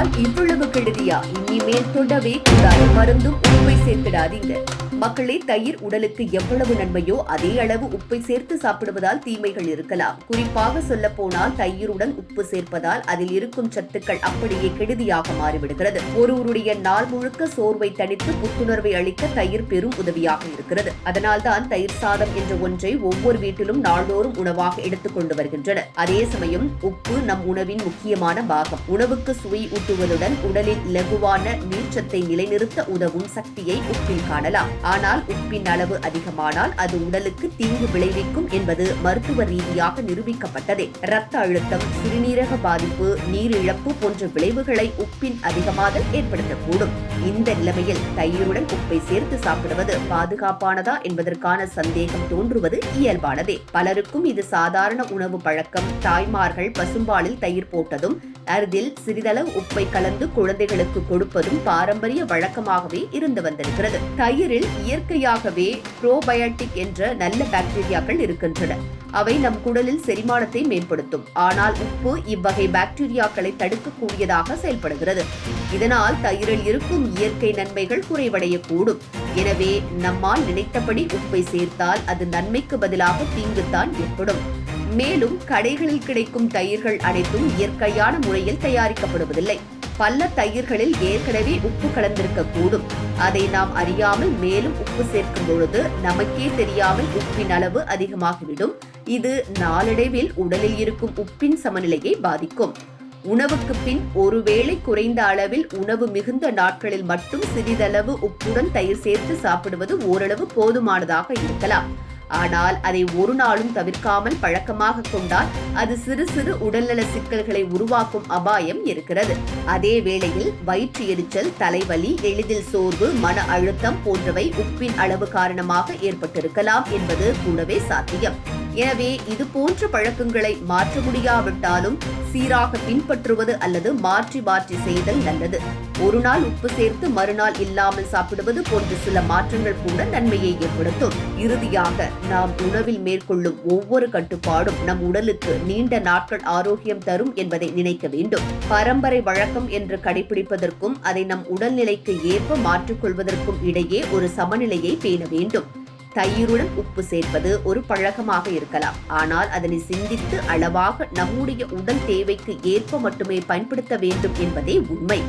கொடுத்தால் இவ்வளவு கெடுதியா? இனிமேல் தொடவே கூடாது. மருந்தும் உப்பை சேர்த்திடாதீங்க. மக்களே தயிர் உடலுக்கு எவ்வளவு நன்மையோ அதே அளவு உப்பை சேர்த்து சாப்பிடுவதால் தீமைகள் இருக்கலாம். குறிப்பாக சொல்ல போனால் தயிருடன் உப்பு சேர்ப்பதால் அதில் இருக்கும் சத்துக்கள் அப்படியே கெடுதியாக மாறிவிடுகிறது. ஒருவருடைய நாள் முழுக்க சோர்வை தணித்து புத்துணர்வை அளிக்க தயிர் பெரும் உதவியாக இருக்கிறது. அதனால்தான் தயிர் சாதம் என்ற ஒன்றை ஒவ்வொரு வீட்டிலும் நாள்தோறும் உணவாக எடுத்துக் கொண்டு வருகின்றனர். அதே சமயம் உப்பு நம் உணவின் முக்கியமான பாகம். உணவுக்கு சுவை ஊட்டும் ஊட்டுவதுடன் உடலில் இலகுவான நீர்ச்சத்தை நிலைநிறுத்த உதவும் சக்தியை உப்பில் காணலாம். ஆனால் உப்பின் அளவு அதிகமானால் அது உடலுக்கு தீங்கு விளைவிக்கும் என்பது மருத்துவ ரீதியாக நிரூபிக்கப்பட்டதே. இரத்த அழுத்தம் சிறுநீரக பாதிப்பு நீரிழப்பு போன்ற விளைவுகளை உப்பின் அதிகமாதல் ஏற்படுத்தக்கூடும். இந்த நிலைமையில் தயிருடன் உப்பை சேர்த்து சாப்பிடுவது பாதுகாப்பானதா என்பதற்கான சந்தேகம் தோன்றுவது இயல்பானதே. பலருக்கும் இது சாதாரண உணவு பழக்கம். தாய்மார்கள் பசும்பாலில் தயிர் போட்டதும் அருதில் சிறிதளவு உப்பை கலந்து குழந்தைகளுக்கு கொடுப்பதும் பாரம்பரிய வழக்கமாகவே இருந்து வந்திருக்கிறது. தயிரில் இயற்கையாகவே புரோபயோட்டிக் என்ற நல்ல பாக்டீரியாக்கள் இருக்கின்றன. அவை நம் குடலில் செரிமானத்தை மேம்படுத்தும். ஆனால் உப்பு இவ்வகை பாக்டீரியாக்களை தடுக்கக்கூடியதாக செயல்படுகிறது. இதனால் தயிரில் இருக்கும் இயற்கை நன்மைகள் குறைவடையக்கூடும். எனவே நம்மால் நினைத்தபடி உப்பை சேர்த்தால் அது நன்மைக்கு பதிலாக தீங்குத்தான் ஏற்படும். மேலும் கடைகளில் கிடைக்கும் தயிர்கள் அனைத்தும் இயற்கையான முறையில் தயாரிக்கப்படுவதில்லை. பல தயிர்களில் ஏற்கனவே உப்பு கலந்திருக்க கூடும் அதை நாம் அறியாமல் மேலும் உப்பு சேர்க்கும் பொழுது நமக்கே தெரியாமல் உப்பின் அளவு அதிகமாகிவிடும். இது நாளடைவில் உடலில் இருக்கும் உப்பின் சமநிலையை பாதிக்கும். உணவுக்கு பின் ஒருவேளை குறைந்த அளவில் உணவு மிகுந்த நாட்களில் மட்டும் சிறிதளவு உப்புடன் தயிர் சேர்த்து சாப்பிடுவது ஓரளவு போதுமானதாக இருக்கலாம். ஆனால் அதை ஒரு நாளும் தவிர்க்காமல் பழக்கமாக கொண்டால் அது சிறு சிறு உடல்நல சிக்கல்களை உருவாக்கும் அபாயம் இருக்கிறது. அதே வேளையில் வயிற்று எரிச்சல் தலைவலி எளிதில் சோர்வு மன அழுத்தம் போன்றவை உப்பின் அளவு காரணமாக ஏற்பட்டிருக்கலாம் என்பது கூடவே சாத்தியம். எனவே இது போன்ற பழக்கங்களை மாற்ற முடியாவிட்டாலும் சீராக பின்பற்றுவது அல்லது மாற்றி மாற்றி செய்தல் நல்லது. ஒரு நாள் உப்பு சேர்த்து மறுநாள் இல்லாமல் சாப்பிடுவது போன்ற சில மாற்றங்கள் கூட நன்மையை ஏற்படுத்தும். இறுதியாக நாம் உணவில் மேற்கொள்ளும் ஒவ்வொரு கட்டுப்பாடும் நம் உடலுக்கு நீண்ட நாட்கள் ஆரோக்கியம் தரும் என்பதை நினைக்க வேண்டும். பரம்பரை வழக்கம் என்று கடைபிடிப்பதற்கும் அதை நம் உடல்நிலைக்கு ஏற்ப மாற்றிக்கொள்வதற்கும் இடையே ஒரு சமநிலையை பேண வேண்டும். தயிருடன் உப்பு சேர்ப்பது ஒரு பழக்கமாக இருக்கலாம். ஆனால் அதனை சிந்தித்து அளவாக நம்முடைய உடல் தேவைக்கு ஏற்ப மட்டுமே பயன்படுத்த வேண்டும் என்பதே உண்மை.